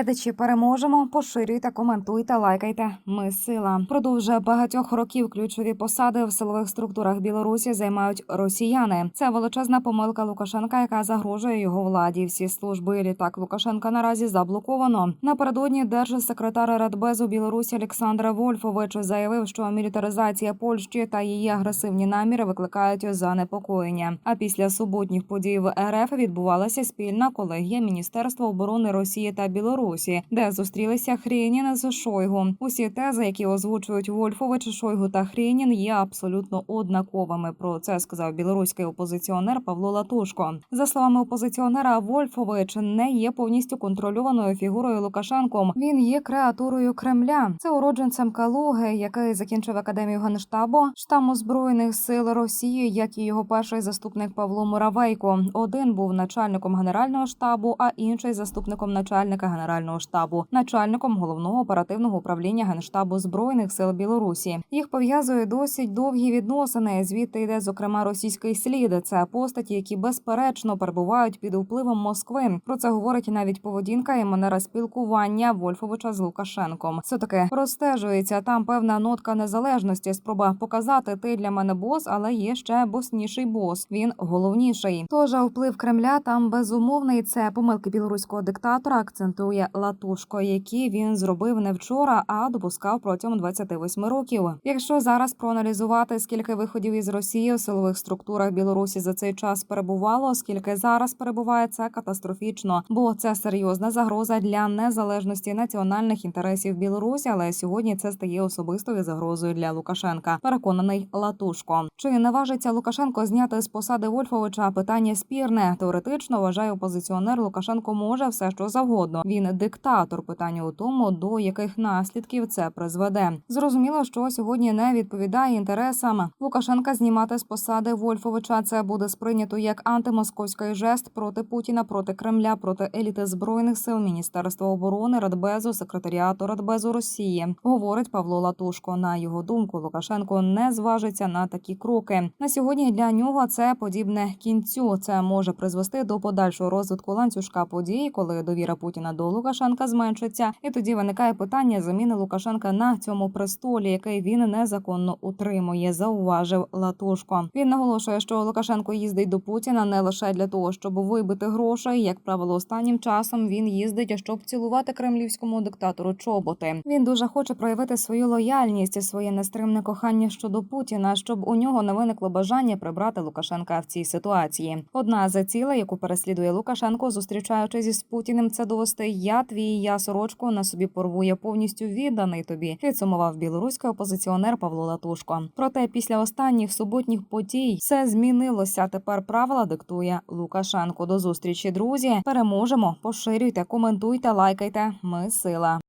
Глядачі переможемо. Поширюйте, коментуйте, лайкайте. Ми сила. Продовжує багатьох років ключові посади в силових структурах Білорусі займають росіяни. Це величезна помилка Лукашенка, яка загрожує його владі. Всі служби літак Лукашенка наразі заблоковано. Напередодні держсекретар Радбезу Білорусі Олександр Вольфович заявив, що мілітаризація Польщі та її агресивні наміри викликають занепокоєння. А після суботніх подій в РФ відбувалася спільна колегія Міністерства оборони Росії та Білорусі, де зустрілися Хрєнін з Шойгу. Усі тези, які озвучують Вольфович, Шойгу та Хрєнін, є абсолютно однаковими. Про це сказав білоруський опозиціонер Павло Латушко. За словами опозиціонера, Вольфович не є повністю контрольованою фігурою Лукашенком. Він є креатурою Кремля. Це уродженцем Калуги, який закінчив академію генштабу штаму збройних сил Росії, як і його перший заступник Павло Муравейко. Один був начальником генерального штабу, а інший заступником начальника генерального штабу, начальником головного оперативного управління генштабу збройних сил Білорусі. Їх пов'язує досить довгі відносини. Звідти йде зокрема російський слід. Це постаті, які безперечно перебувають під впливом Москви. Про це говорить навіть поведінка і манера спілкування Вольфовича з Лукашенком. Все таки розстежується там певна нотка незалежності. Спроба показати ти для мене бос, але є ще босніший бос. Він головніший. Тож вплив Кремля там безумовний. Це помилки білоруського диктатора. Акцентує Латушко, які він зробив не вчора, а допускав протягом 28 років. Якщо зараз проаналізувати, скільки виходів із Росії в силових структурах Білорусі за цей час перебувало, скільки зараз перебуває, це катастрофічно, бо це серйозна загроза для незалежності національних інтересів Білорусі. Але сьогодні це стає особистою загрозою для Лукашенка. Переконаний Латушко. Чи наважиться Лукашенко зняти з посади Вольфовича? Питання спірне. Теоретично вважає опозиціонер Лукашенко може все що завгодно. Він диктатор. Питання у тому, до яких наслідків це призведе. Зрозуміло, що сьогодні не відповідає інтересам Лукашенка знімати з посади Вольфовича. Це буде сприйнято як антимосковський жест проти Путіна, проти Кремля, проти еліти збройних сил Міністерства оборони, Радбезу, секретаріату Радбезу Росії. Говорить Павло Латушко. На його думку, Лукашенко не зважиться на такі кроки. На сьогодні для нього це подібне кінцю. Це може призвести до подальшого розвитку ланцюжка подій, коли довіра Путіна до Лукашенка зменшиться, і тоді виникає питання заміни Лукашенка на цьому престолі, який він незаконно утримує. Зауважив Латушко. Він наголошує, що Лукашенко їздить до Путіна не лише для того, щоб вибити грошей. Як правило, останнім часом він їздить, щоб цілувати кремлівському диктатору чоботи. Він дуже хоче проявити свою лояльність, своє нестримне кохання щодо Путіна, щоб у нього не виникло бажання прибрати Лукашенка в цій ситуації. Одна з цілей, яку переслідує Лукашенко, зустрічаючись із Путіним, це довести я твій я сорочку на собі порву. Я повністю відданий тобі. Підсумував білоруський опозиціонер Павло Латушко. Проте після останніх суботніх подій все змінилося. Тепер правила диктує Лукашенко. До зустрічі, друзі. Переможемо. Поширюйте, коментуйте, лайкайте. Ми сила.